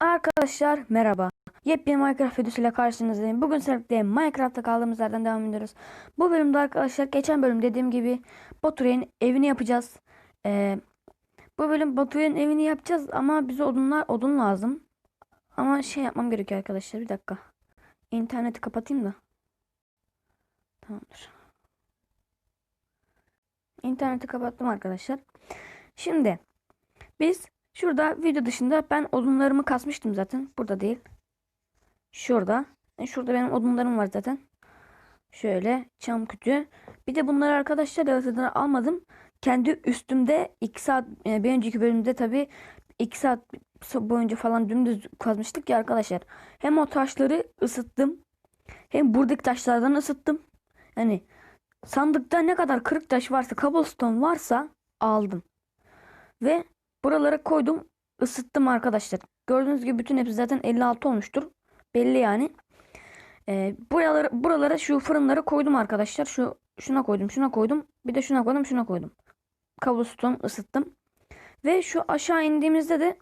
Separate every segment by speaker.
Speaker 1: Arkadaşlar merhaba. Yepyeni Minecraft videosuyla karşınızdayım. Bugün sizlerle Minecraft'ta kaldığımız yerden devam ediyoruz. Bu bölümde arkadaşlar geçen bölüm dediğim gibi Baturay'ın evini yapacağız. Ee, bu bölüm Baturay'ın evini yapacağız ama bize odunlar odun lazım. Ama şey yapmam gerekiyor arkadaşlar bir dakika. İnterneti kapatayım da. Tamamdır. İnterneti kapattım arkadaşlar. Şimdi biz Şurada video dışında ben odunlarımı kasmıştım zaten. Burada değil. Şurada. E, şurada benim odunlarım var zaten. Şöyle çam kütüğü. Bir de bunları arkadaşlar yaratıcıdan almadım. Kendi üstümde 2 saat e, bir önceki bölümde tabi 2 saat boyunca falan dümdüz kazmıştık ya arkadaşlar. Hem o taşları ısıttım. Hem buradaki taşlardan ısıttım. Yani sandıkta ne kadar kırık taş varsa, cobblestone varsa aldım. Ve Buralara koydum. ısıttım arkadaşlar. Gördüğünüz gibi bütün hepsi zaten 56 olmuştur. Belli yani. Ee, buralara, buralara şu fırınları koydum arkadaşlar. Şu şuna koydum, şuna koydum. Bir de şuna koydum, şuna koydum. Cobblestone ısıttım. Ve şu aşağı indiğimizde de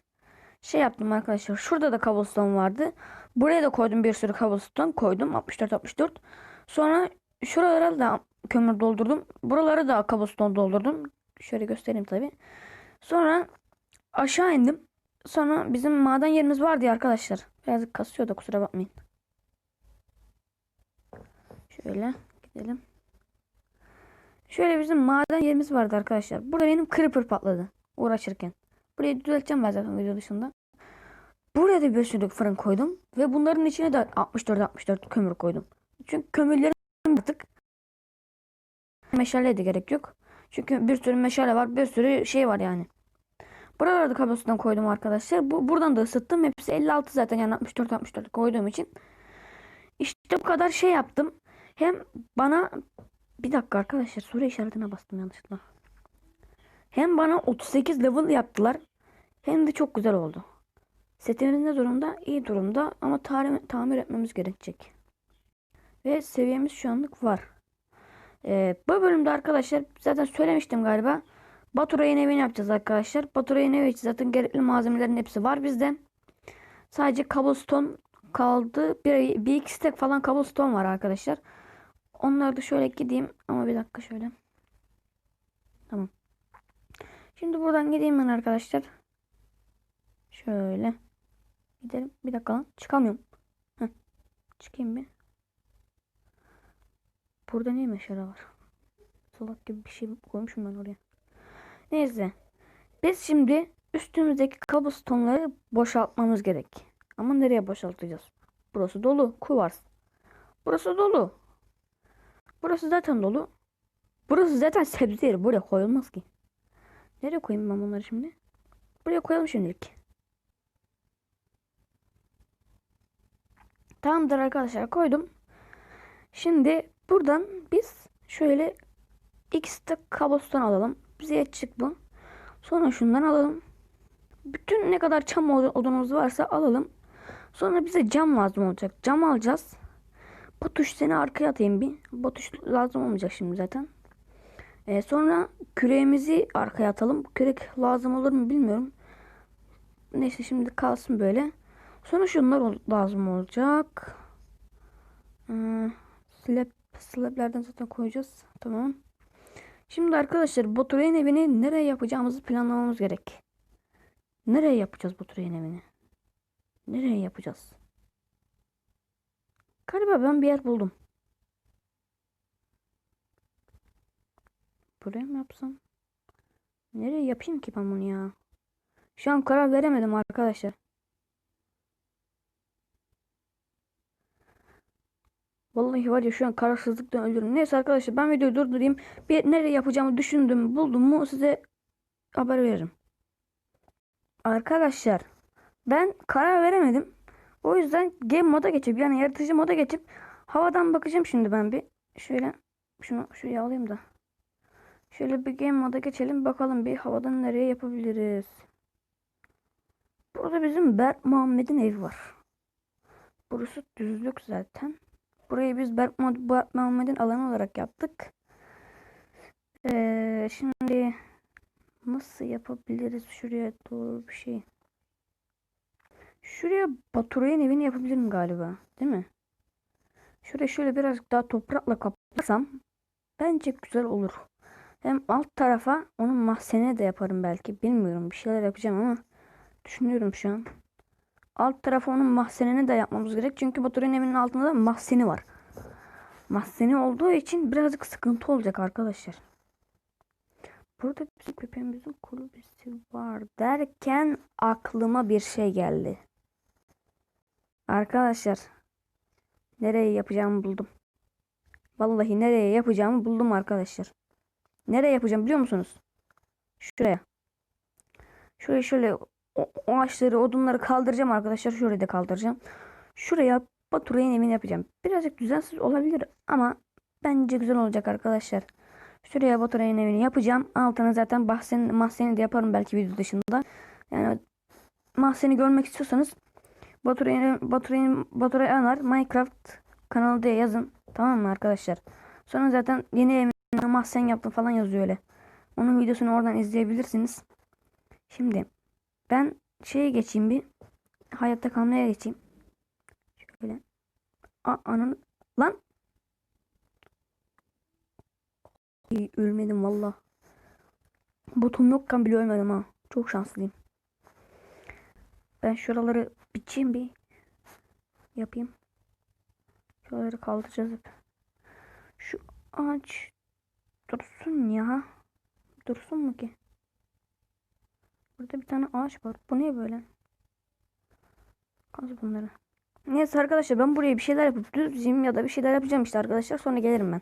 Speaker 1: şey yaptım arkadaşlar. Şurada da cobblestone vardı. Buraya da koydum bir sürü cobblestone koydum. 64 64. Sonra şuralara da kömür doldurdum. Buraları da cobblestone doldurdum. Şöyle göstereyim tabi. Sonra aşağı indim. Sonra bizim maden yerimiz vardı ya arkadaşlar. Birazcık kasıyor da kusura bakmayın. Şöyle gidelim. Şöyle bizim maden yerimiz vardı arkadaşlar. Burada benim creeper patladı uğraşırken. Burayı düzelteceğim ben zaten video dışında. Buraya da bir sürü fırın koydum. Ve bunların içine de 64-64 kömür koydum. Çünkü kömürlerim artık meşale de gerek yok. Çünkü bir sürü meşale var. Bir sürü şey var yani. Buralarda kablosundan koydum arkadaşlar. Bu, buradan da ısıttım. Hepsi 56 zaten yani 64 64 koyduğum için. İşte bu kadar şey yaptım. Hem bana bir dakika arkadaşlar soru işaretine bastım yanlışlıkla. Hem bana 38 level yaptılar. Hem de çok güzel oldu. Setimiz ne durumda? İyi durumda ama tamir, tamir etmemiz gerekecek. Ve seviyemiz şu anlık var. Ee, bu bölümde arkadaşlar zaten söylemiştim galiba. Baturay'ın evini yapacağız arkadaşlar. Baturay'ın evi için zaten gerekli malzemelerin hepsi var bizde. Sadece cobblestone kaldı. Bir, bir iki stack falan cobblestone var arkadaşlar. Onları da şöyle gideyim. Ama bir dakika şöyle. Tamam. Şimdi buradan gideyim ben arkadaşlar. Şöyle. Gidelim. Bir dakika lan. Çıkamıyorum. Heh. Çıkayım bir. Burada niye meşale var? Salak gibi bir şey koymuşum ben oraya. Neyse. Biz şimdi üstümüzdeki cobblestone'ları boşaltmamız gerek. Ama nereye boşaltacağız? Burası dolu. Kuvars. Burası dolu. Burası zaten dolu. Burası zaten sebze yeri. Buraya koyulmaz ki. Nereye koyayım ben bunları şimdi? Buraya koyalım şimdilik. Tamamdır arkadaşlar koydum. Şimdi buradan biz şöyle x de cobblestone alalım. Bize yetecek bu. Sonra şundan alalım. Bütün ne kadar çam odunumuz varsa alalım. Sonra bize cam lazım olacak. Cam alacağız. Bu tuş seni arkaya atayım bir. Bu tuş lazım olmayacak şimdi zaten. Ee, sonra küreğimizi arkaya atalım. Kürek lazım olur mu bilmiyorum. Neyse şimdi kalsın böyle. Sonra şunlar lazım olacak. Ee, slab, slablerden zaten koyacağız. Tamam. Şimdi arkadaşlar Baturay'ın evini nereye yapacağımızı planlamamız gerek. Nereye yapacağız Baturay'ın evini? Nereye yapacağız? Galiba ben bir yer buldum. Buraya mı yapsam? Nereye yapayım ki ben bunu ya? Şu an karar veremedim arkadaşlar. Vallahi var ya şu an kararsızlıktan ölüyorum. Neyse arkadaşlar ben videoyu durdurayım. Bir nereye yapacağımı düşündüm buldum mu size haber veririm. Arkadaşlar ben karar veremedim. O yüzden game moda geçip yani yaratıcı moda geçip havadan bakacağım şimdi ben bir. Şöyle şunu şuraya alayım da. Şöyle bir game moda geçelim bakalım bir havadan nereye yapabiliriz. Burada bizim Berk Muhammed'in evi var. Burası düzlük zaten. Burayı biz Berk Muhammed'in alanı olarak yaptık. Ee, şimdi nasıl yapabiliriz şuraya doğru bir şey. Şuraya Baturay'ın evini yapabilirim galiba. Değil mi? Şuraya şöyle birazcık daha toprakla kaplarsam bence güzel olur. Hem alt tarafa onun mahzenine de yaparım belki. Bilmiyorum bir şeyler yapacağım ama düşünüyorum şu an. Alt tarafa onun mahzenini de yapmamız gerek. Çünkü Baturay'ın evinin altında da mahzeni var. Mahzeni olduğu için birazcık sıkıntı olacak arkadaşlar. Burada bizim köpeğimizin kulübesi var derken aklıma bir şey geldi. Arkadaşlar nereye yapacağımı buldum. Vallahi nereye yapacağımı buldum arkadaşlar. Nereye yapacağım biliyor musunuz? Şuraya. Şuraya şöyle o, ağaçları, odunları kaldıracağım arkadaşlar. Şurayı da kaldıracağım. Şuraya Baturay'ın evini yapacağım. Birazcık düzensiz olabilir ama bence güzel olacak arkadaşlar. Şuraya Baturay'ın evini yapacağım. Altına zaten bahsen, mahzeni de yaparım belki video dışında. Yani mahzeni görmek istiyorsanız Baturay'ın Baturay'ın Baturay Anar Minecraft kanalı diye yazın. Tamam mı arkadaşlar? Sonra zaten yeni evine mahzen yaptım falan yazıyor öyle. Onun videosunu oradan izleyebilirsiniz. Şimdi ben şeye geçeyim bir. Hayatta kalmaya geçeyim. Şöyle. A ananı lan. İyi, ölmedim valla. Botum yokken bile ölmedim ha. Çok şanslıyım. Ben şuraları biçeyim bir. Yapayım. Şuraları kaldıracağız hep. Şu ağaç dursun ya. Dursun mu ki? Burada bir tane ağaç var. Bu ne böyle? Kaz bunları. Neyse arkadaşlar ben buraya bir şeyler yapıp düzeyim ya da bir şeyler yapacağım işte arkadaşlar. Sonra gelirim ben.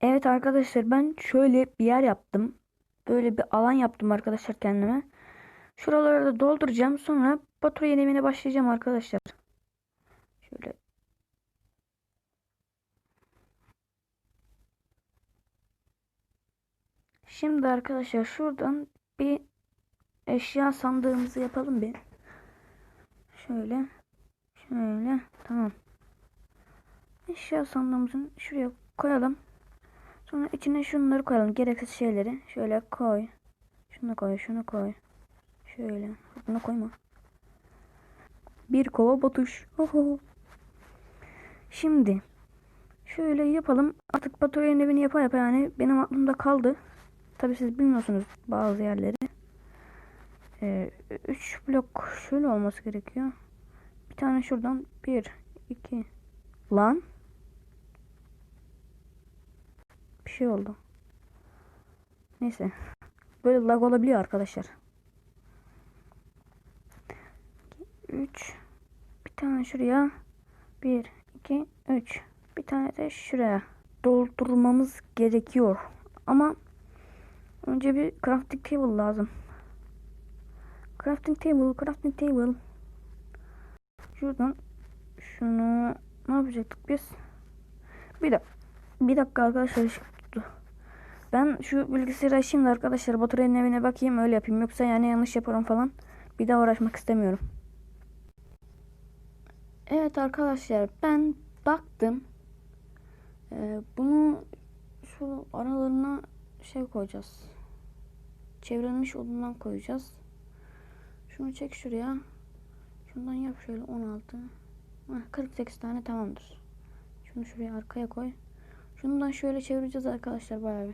Speaker 1: Evet arkadaşlar ben şöyle bir yer yaptım. Böyle bir alan yaptım arkadaşlar kendime. Şuraları da dolduracağım. Sonra Batur yenemine başlayacağım arkadaşlar. Şöyle. Şimdi arkadaşlar şuradan bir eşya sandığımızı yapalım bir. Şöyle. Şöyle. Tamam. Eşya sandığımızın şuraya koyalım. Sonra içine şunları koyalım. Gereksiz şeyleri. Şöyle koy. Şunu koy. Şunu koy. Şöyle. Bunu koyma. Bir kova batuş. Oho. Şimdi. Şöyle yapalım. Artık Baturay'ın evini yapa yapa yani benim aklımda kaldı. Tabi siz bilmiyorsunuz bazı yerleri. 3 ee, üç blok şöyle olması gerekiyor. Bir tane şuradan. Bir, iki. Lan. Bir şey oldu. Neyse. Böyle lag olabiliyor arkadaşlar. 3 Bir tane şuraya. 1 2 3 Bir tane de şuraya doldurmamız gerekiyor. Ama önce bir crafting table lazım. Crafting table, crafting table. Şuradan şunu ne yapacaktık biz? Bir dakika. Bir dakika arkadaşlar ışık tuttu. Ben şu bilgisayarı açayım da arkadaşlar Baturay'ın evine bakayım öyle yapayım. Yoksa yani yanlış yaparım falan. Bir daha uğraşmak istemiyorum. Evet arkadaşlar ben baktım. Ee, bunu şu aralarına şey koyacağız. Çevrilmiş odundan koyacağız. Şunu çek şuraya. Şundan yap şöyle 16. Heh, 48 tane tamamdır. Şunu şuraya arkaya koy. Şundan şöyle çevireceğiz arkadaşlar bayağı.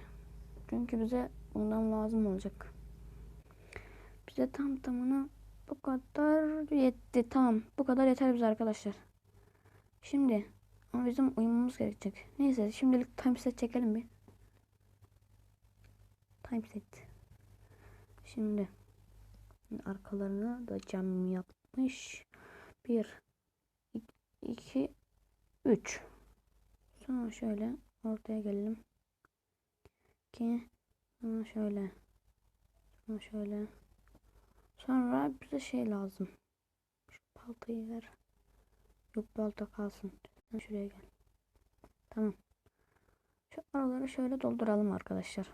Speaker 1: Çünkü bize bundan lazım olacak. Bize tam tamına bu kadar yetti. Tamam. Bu kadar yeter bize arkadaşlar. Şimdi ama bizim uyumamız gerekecek. Neyse şimdilik timeset çekelim bir. Timeset. Şimdi arkalarına da cam yapmış. 1 2 3 Sonra şöyle ortaya gelelim. 2 Sonra şöyle. Sonra şöyle. Sonra bize şey lazım. Şu baltayı ver. Yok balta kalsın. Şuraya gel. Tamam. Şu araları şöyle dolduralım arkadaşlar.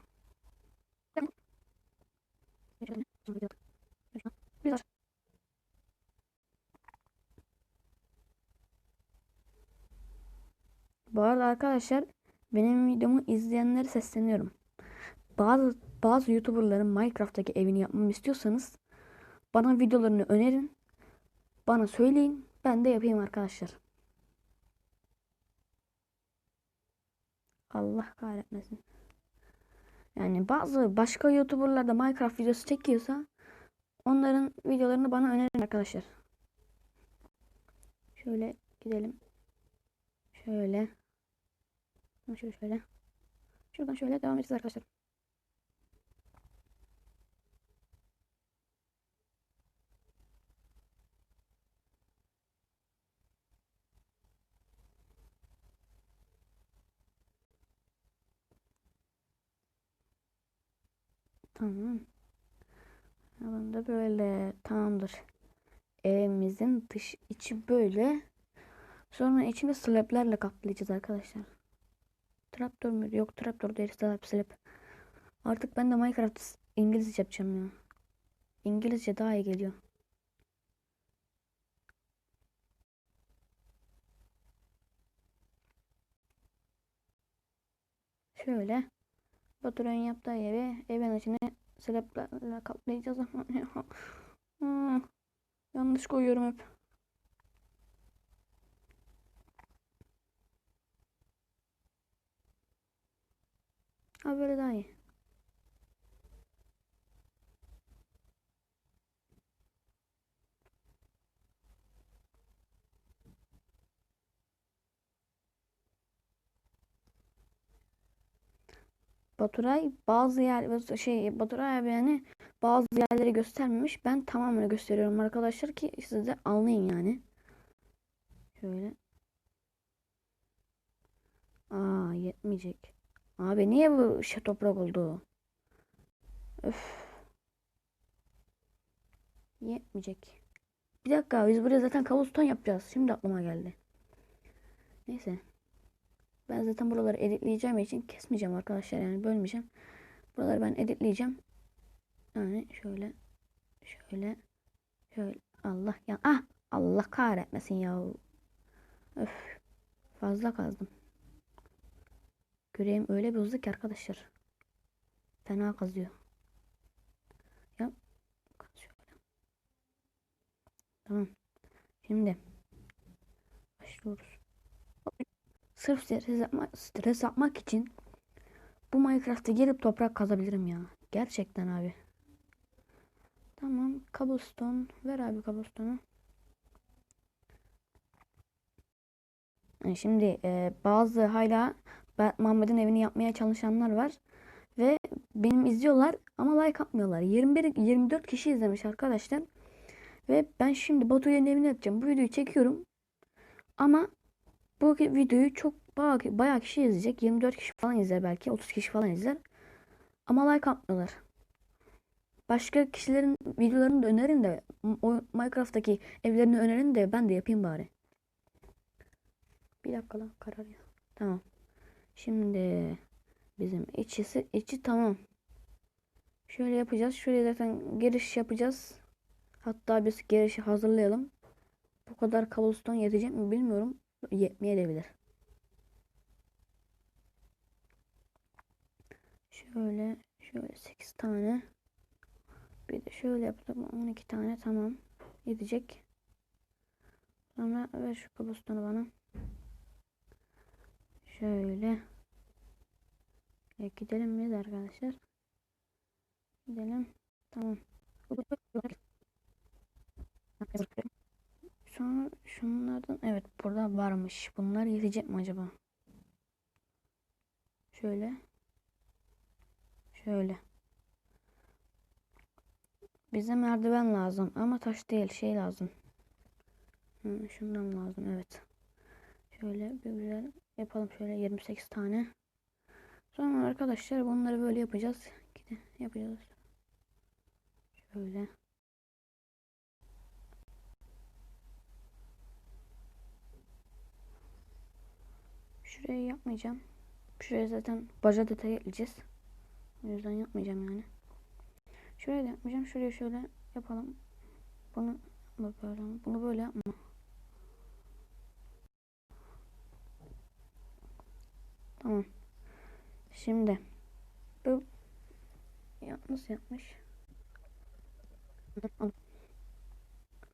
Speaker 1: Bu arada arkadaşlar benim videomu izleyenlere sesleniyorum. Bazı bazı YouTuber'ların Minecraft'taki evini yapmamı istiyorsanız Bana videolarını önerin. Bana söyleyin. Ben de yapayım arkadaşlar. Allah kahretmesin. Yani bazı başka YouTuber'lar da Minecraft videosu çekiyorsa onların videolarını bana önerin arkadaşlar. Şöyle gidelim. Şöyle. Şöyle şöyle. Şuradan şöyle devam edeceğiz arkadaşlar. Tamam. Alan da böyle. Tamamdır. Evimizin dış içi böyle. Sonra içini slablerle kaplayacağız arkadaşlar. Traptör mü? Yok traptör değil. Slab slab. Artık ben de Minecraft İngilizce yapacağım ya. İngilizce daha iyi geliyor. Şöyle. Baturay'ın yaptığı evi evin içine slablerle kaplayacağız ama Hmm, yanlış koyuyorum hep. Ha daha iyi. Baturay bazı yer şey Baturay abi yani bazı yerleri göstermemiş. Ben tamamını gösteriyorum arkadaşlar ki siz de anlayın yani. Şöyle. Aa yetmeyecek. Abi niye bu şey toprak oldu? Öf. Yetmeyecek. Bir dakika biz buraya zaten kabuston yapacağız. Şimdi aklıma geldi. Neyse. Ben zaten buraları editleyeceğim için kesmeyeceğim arkadaşlar yani bölmeyeceğim. Buraları ben editleyeceğim. Yani şöyle şöyle şöyle Allah ya ah Allah kahretmesin ya. Öf. Fazla kazdım. Görevim öyle bir ki arkadaşlar. Fena kazıyor. Ya şöyle. Tamam. Şimdi başlıyoruz. Sırf stres yapmak, stres yapmak için bu Minecraft'a gelip toprak kazabilirim ya. Gerçekten abi. Tamam. Cobblestone. Ver abi cobblestone'u. Yani şimdi e, bazı hala Muhammed'in evini yapmaya çalışanlar var. Ve benim izliyorlar ama like atmıyorlar. 21 24 kişi izlemiş arkadaşlar. Ve ben şimdi Batu'nun evini yapacağım. Bu videoyu çekiyorum. Ama bu videoyu çok bayağı, bayağı kişi izleyecek. 24 kişi falan izler belki. 30 kişi falan izler. Ama like atmıyorlar. Başka kişilerin videolarını da önerin de o Minecraft'taki evlerini önerin de ben de yapayım bari. Bir dakika lan karar ya. Tamam. Şimdi bizim içisi içi tamam. Şöyle yapacağız. Şöyle zaten giriş yapacağız. Hatta biz girişi hazırlayalım. Bu kadar cobblestone yetecek mi bilmiyorum. Yetmeyebilir. Şöyle şöyle 8 tane. Bir de şöyle yaptım 12 tane tamam. Yetecek. Sonra ver şu cobblestone'u bana. Şöyle. Ya gidelim miyiz arkadaşlar? Gidelim. Tamam. Sonra şunlardan evet burada varmış. Bunlar yetecek mi acaba? Şöyle. Şöyle. Bize merdiven lazım ama taş değil şey lazım. Hı, şundan lazım evet. Şöyle bir güzel yapalım şöyle 28 tane. Sonra arkadaşlar bunları böyle yapacağız. Gide yapacağız. Şöyle. Şurayı yapmayacağım. Şuraya zaten baca detayı ekleyeceğiz. O yüzden yapmayacağım yani. Şuraya da yapmayacağım. Şuraya şöyle yapalım. Bunu böyle bunu böyle yapma. Tamam. Şimdi bu nasıl yapmış?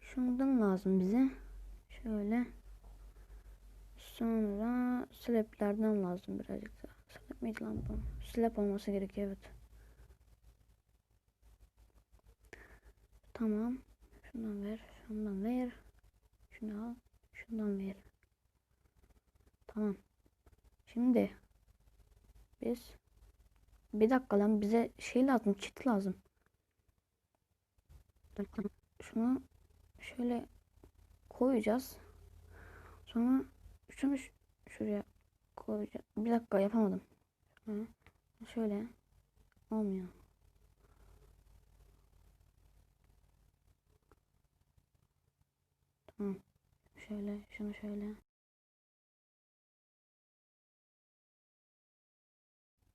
Speaker 1: Şundan lazım bize. Şöyle. Sonra slablerden lazım birazcık daha. Slab miydi lan bu? Slab olması gerekiyor evet. Tamam. Şundan ver. Şundan ver. Şunu al. Şundan ver. Tamam. Şimdi biz bir dakika lan bize şey lazım. Çit lazım. Şunu şöyle koyacağız. Sonra şunu şuraya koyacağız. Bir dakika yapamadım. Hı. Şöyle olmuyor. Tamam. Şöyle şunu şöyle.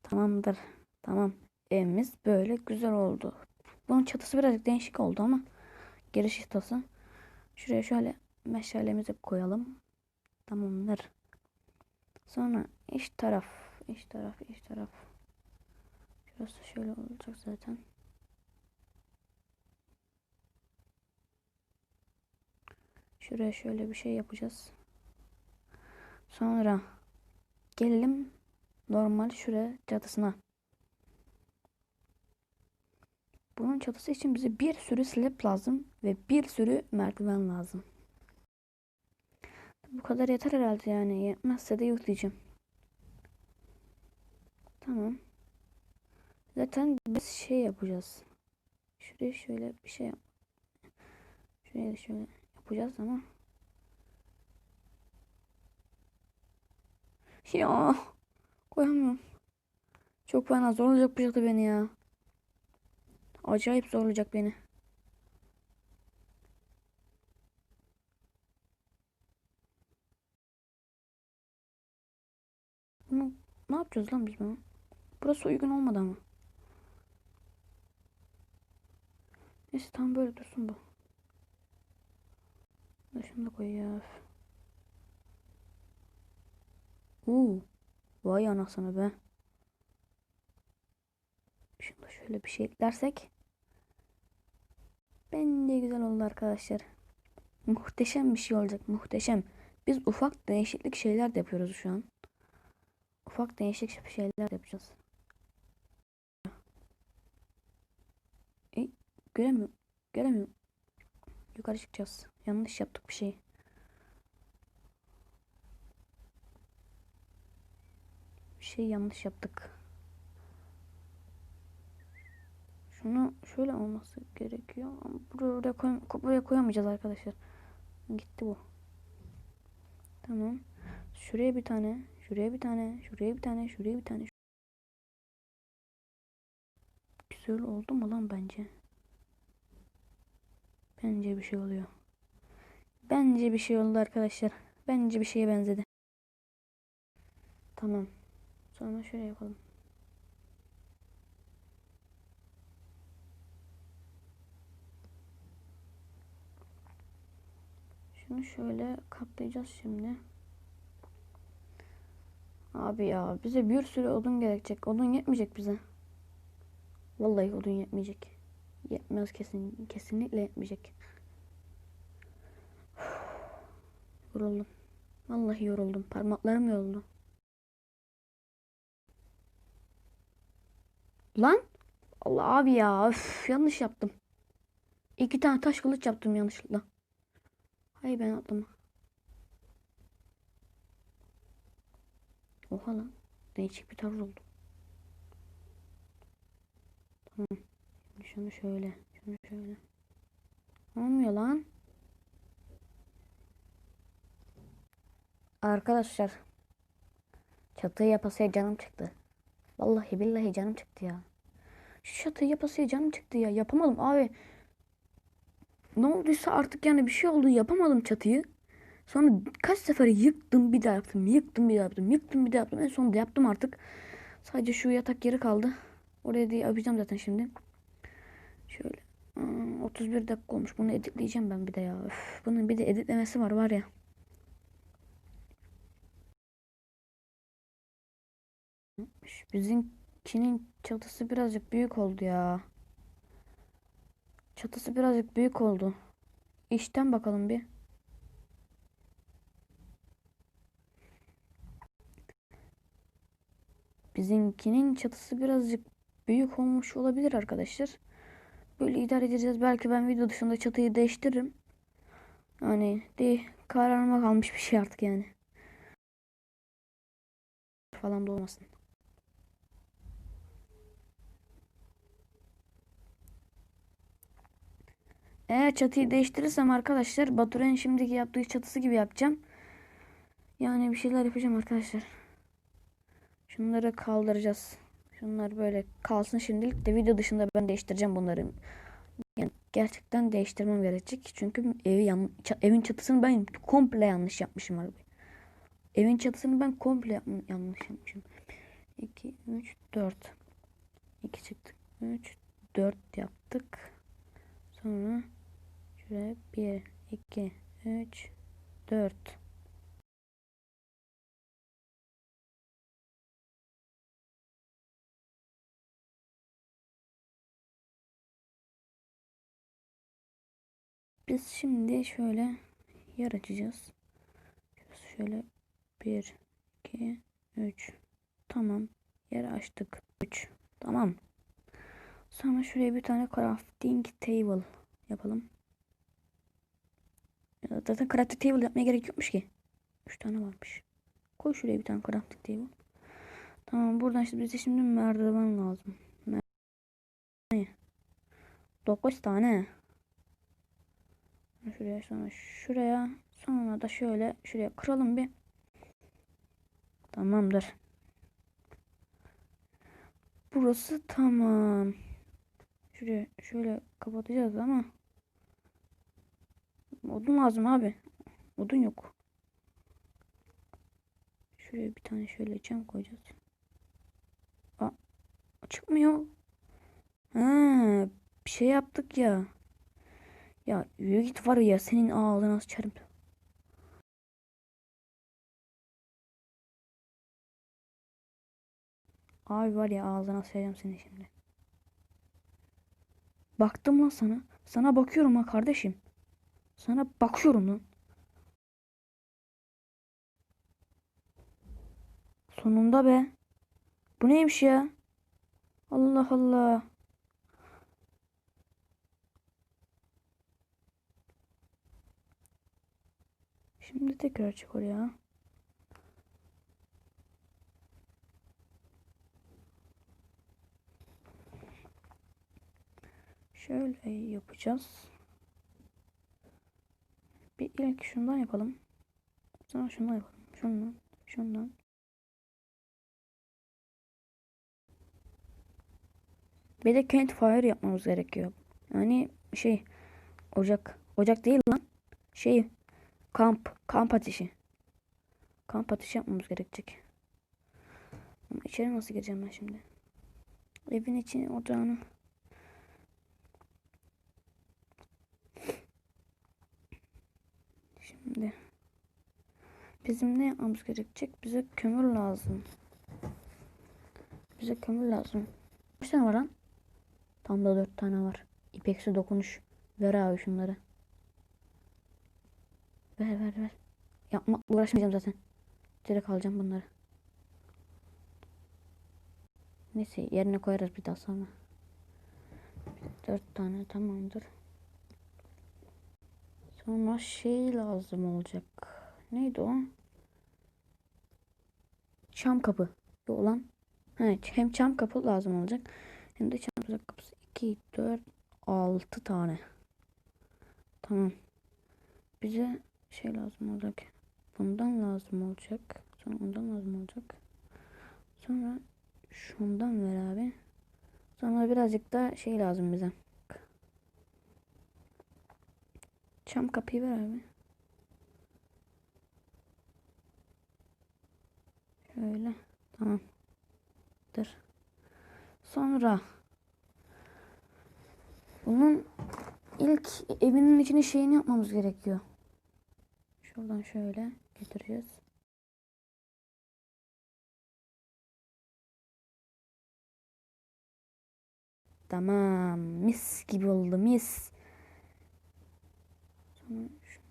Speaker 1: Tamamdır. Tamam. Evimiz böyle güzel oldu. Bunun çatısı birazcık değişik oldu ama giriş çatısı. Şuraya şöyle meşalemizi koyalım. Tamamdır. Sonra iç taraf, iç taraf, iç taraf. Şurası şöyle olacak zaten. Şuraya şöyle bir şey yapacağız. Sonra gelelim normal şuraya çatısına. Bunun çatısı için bize bir sürü slab lazım ve bir sürü merdiven lazım. Bu kadar yeter herhalde yani. Yetmezse de yükleyeceğim. Tamam. Zaten biz şey yapacağız. Şuraya şöyle bir şey yap. Şuraya da şöyle yapacağız ama. Ya. Koyamıyorum. Çok fena zorlayacak bu beni ya. Acayip zorlayacak beni. Yapacağız lan biz bunu? Burası uygun olmadı ama. Neyse tam böyle dursun bu. Şunu da koyuyor. Uuu. Vay anasını be. Şunu da şöyle bir şey eklersek. Bence güzel oldu arkadaşlar. Muhteşem bir şey olacak. Muhteşem. Biz ufak değişiklik şeyler de yapıyoruz şu an. Ufak değişik şeyler yapacağız. E, göremiyorum. Göremiyorum. Yukarı çıkacağız. Yanlış yaptık bir şey. Bir şey yanlış yaptık. Şunu şöyle olması gerekiyor. Buraya, koy, buraya koyamayacağız arkadaşlar. Gitti bu. Tamam. Şuraya bir tane. Şuraya bir tane. Şuraya bir tane. Şuraya bir tane. Güzel oldu mu lan bence? Bence bir şey oluyor. Bence bir şey oldu arkadaşlar. Bence bir şeye benzedi. Tamam. Sonra şöyle yapalım. Şunu şöyle kaplayacağız şimdi. Abi ya bize bir sürü odun gerekecek. Odun yetmeyecek bize. Vallahi odun yetmeyecek. Yetmez kesin kesinlikle yetmeyecek. yoruldum. Vallahi yoruldum. Parmaklarım yoruldu. Lan Allah abi ya üf, yanlış yaptım. İki tane taş kılıç yaptım yanlışlıkla. Hayır ben atlama. Oha lan. Değişik bir tavır oldu. Tamam. Şimdi şunu şöyle. Şunu şöyle. Olmuyor lan. Arkadaşlar. Çatıyı yapasıya canım çıktı. Vallahi billahi canım çıktı ya. Şu çatıyı yapasıya canım çıktı ya. Yapamadım abi. Ne olduysa artık yani bir şey oldu. Yapamadım çatıyı. Sonra kaç sefer yıktım bir daha yaptım. Yıktım bir daha yaptım. Yıktım bir daha yaptım. En sonunda yaptım artık. Sadece şu yatak geri kaldı. Oraya da yapacağım zaten şimdi. Şöyle. Aa, 31 dakika olmuş. Bunu editleyeceğim ben bir de ya. Öf, bunun bir de editlemesi var var ya. Bizimkinin çatısı birazcık büyük oldu ya. Çatısı birazcık büyük oldu. içten bakalım bir. Bizimkinin çatısı birazcık büyük olmuş olabilir arkadaşlar. Böyle idare edeceğiz. Belki ben video dışında çatıyı değiştiririm. Yani de kararıma kalmış bir şey artık yani. Falan da olmasın. Eğer çatıyı değiştirirsem arkadaşlar Baturay'ın şimdiki yaptığı çatısı gibi yapacağım. Yani bir şeyler yapacağım arkadaşlar. Şunları kaldıracağız. Şunlar böyle kalsın şimdilik de video dışında ben değiştireceğim bunları. Yani gerçekten değiştirmem gerekecek. Çünkü evi yan, evin çatısını ben komple yanlış yapmışım abi. Evin çatısını ben komple yanlış yapmışım. 2 3 4 2 çıktık. 3 4 yaptık. Sonra şuraya 1 2 3 4 Biz şimdi şöyle yer açacağız. Şöyle 1, 2, 3. Tamam. Yer açtık. 3. Tamam. Sonra şuraya bir tane crafting table yapalım. Ya Zaten crafting table yapmaya gerek yokmuş ki. 3 tane varmış. Koy şuraya bir tane crafting table. Tamam buradan işte bize şimdi merdiven lazım. Mer 9 tane. Şuraya sonra şuraya sonra da şöyle şuraya kıralım bir. Tamamdır. Burası tamam. Şuraya şöyle kapatacağız ama odun lazım abi. Odun yok. Şuraya bir tane şöyle cam koyacağız. Aa, çıkmıyor. Ha, bir şey yaptık ya. Ya yürü git var ya senin ağzına sıçarım. Abi var ya ağzına sıçacağım seni şimdi. Baktım lan sana. Sana bakıyorum ha kardeşim. Sana bakıyorum lan. Sonunda be. Bu neymiş ya? Allah Allah. Şimdi tekrar çık oraya. Şöyle yapacağız. Bir ilk şundan yapalım. Sonra şundan yapalım. Şundan, şundan. Bir de campfire yapmamız gerekiyor. Yani şey ocak. Ocak değil lan. Şey Kamp. Kamp ateşi. Kamp ateşi yapmamız gerekecek. Ama içeri nasıl gireceğim ben şimdi? Evin içine ocağını. Şimdi. Bizim ne yapmamız gerekecek? Bize kömür lazım. Bize kömür lazım. Kaç tane var lan? Tam da dört tane var. İpeksi dokunuş. Ver abi şunları. Ver ver ver. Yapma uğraşmayacağım zaten. Direkt alacağım bunları. Neyse yerine koyarız bir daha sonra. Dört tane tamamdır. Sonra şey lazım olacak. Neydi o? Çam kapı. Yok lan. Evet hem çam kapı lazım olacak. Hem de çam kapısı. 2, 4, 6 tane. Tamam. Bize şey lazım olacak. Bundan lazım olacak. Sonra ondan lazım olacak. Sonra şundan ver abi. Sonra birazcık da şey lazım bize. Çam kapıyı ver abi. Şöyle. Tamam. Dur. Sonra bunun ilk evinin içine şeyini yapmamız gerekiyor. Şuradan şöyle getireceğiz. Tamam. Mis gibi oldu mis. Sonra şu-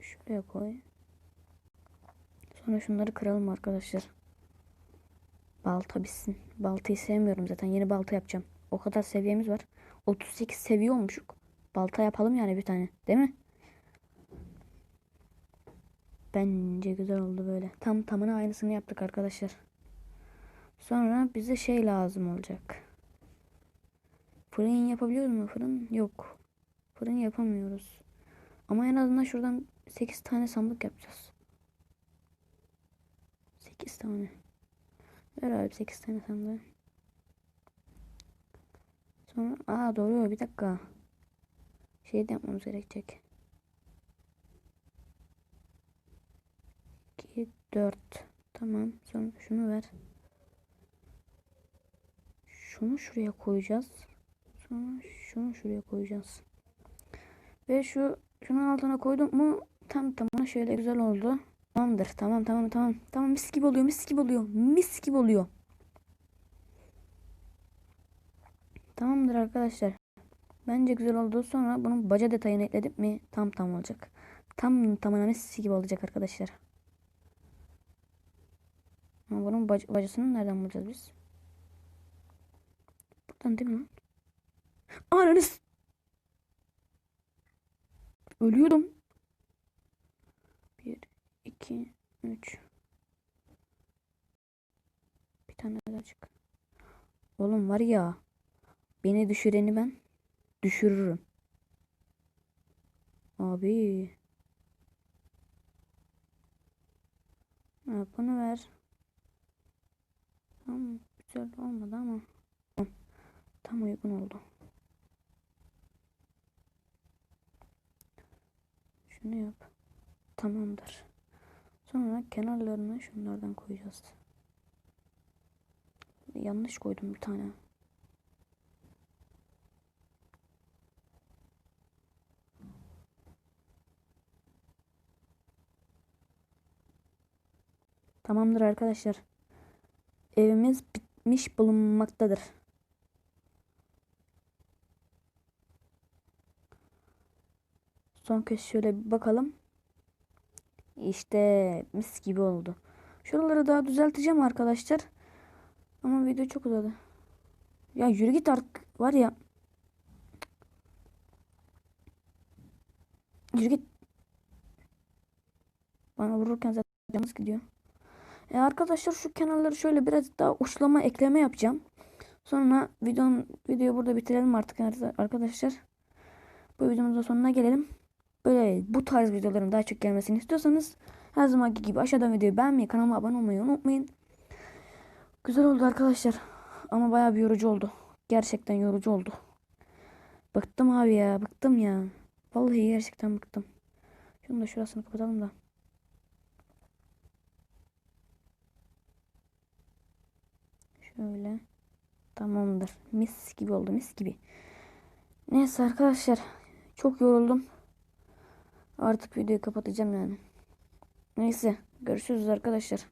Speaker 1: şuraya koy. Sonra şunları kıralım arkadaşlar. Balta bitsin. Baltayı sevmiyorum zaten. Yeni balta yapacağım. O kadar seviyemiz var. 38 seviye olmuşuk. Balta yapalım yani bir tane. Değil mi? Bence güzel oldu böyle. Tam tamına aynısını yaptık arkadaşlar. Sonra bize şey lazım olacak. Fırın yapabiliyor mu? Fırın yok. Fırın yapamıyoruz. Ama en azından şuradan 8 tane sandık yapacağız. 8 tane. Ver abi 8 tane sandığı. Sonra aa doğru bir dakika. Şey de yapmamız gerekecek. 2 4 Tamam. Sonra şunu ver. Şunu şuraya koyacağız. Sonra şunu şuraya koyacağız. Ve şu şunun altına koydum mu tam tamına şöyle güzel oldu. Tamamdır. Tamam tamam tamam. Tamam mis gibi oluyor. Mis gibi oluyor. Mis gibi oluyor. Tamamdır arkadaşlar. Bence güzel oldu. Sonra bunun baca detayını ekledik mi tam tam olacak. Tam tamına mis gibi olacak arkadaşlar. Ama bunun bac bacasını nereden bulacağız biz? Buradan değil mi lan? Ananı s- Ölüyordum. 1, 2, 3. Bir tane daha çık. Oğlum var ya. Beni düşüreni ben düşürürüm. Abi. Ha, bunu ver. Tamam. Güzel olmadı ama. Tam uygun oldu. Şunu yap. Tamamdır. Sonra kenarlarına şunlardan koyacağız. Yanlış koydum bir tane. Tamamdır arkadaşlar. Evimiz bitmiş bulunmaktadır. Son kez şöyle bir bakalım. İşte mis gibi oldu. Şuraları daha düzelteceğim arkadaşlar. Ama video çok uzadı. Ya yürü git artık. Var ya. Yürü git. Bana vururken zaten canımız gidiyor. E arkadaşlar şu kenarları şöyle biraz daha uçlama ekleme yapacağım. Sonra videonun videoyu burada bitirelim artık arkadaşlar. Bu videomuzun sonuna gelelim. Böyle bu tarz videoların daha çok gelmesini istiyorsanız her zamanki gibi aşağıdan videoyu beğenmeyi, kanalıma abone olmayı unutmayın. Güzel oldu arkadaşlar. Ama bayağı bir yorucu oldu. Gerçekten yorucu oldu. Bıktım abi ya. Bıktım ya. Vallahi gerçekten bıktım. Şunu da şurasını kapatalım da. Şöyle. Tamamdır. Mis gibi oldu. Mis gibi. Neyse arkadaşlar. Çok yoruldum. Artık videoyu kapatacağım yani. Neyse. Görüşürüz arkadaşlar.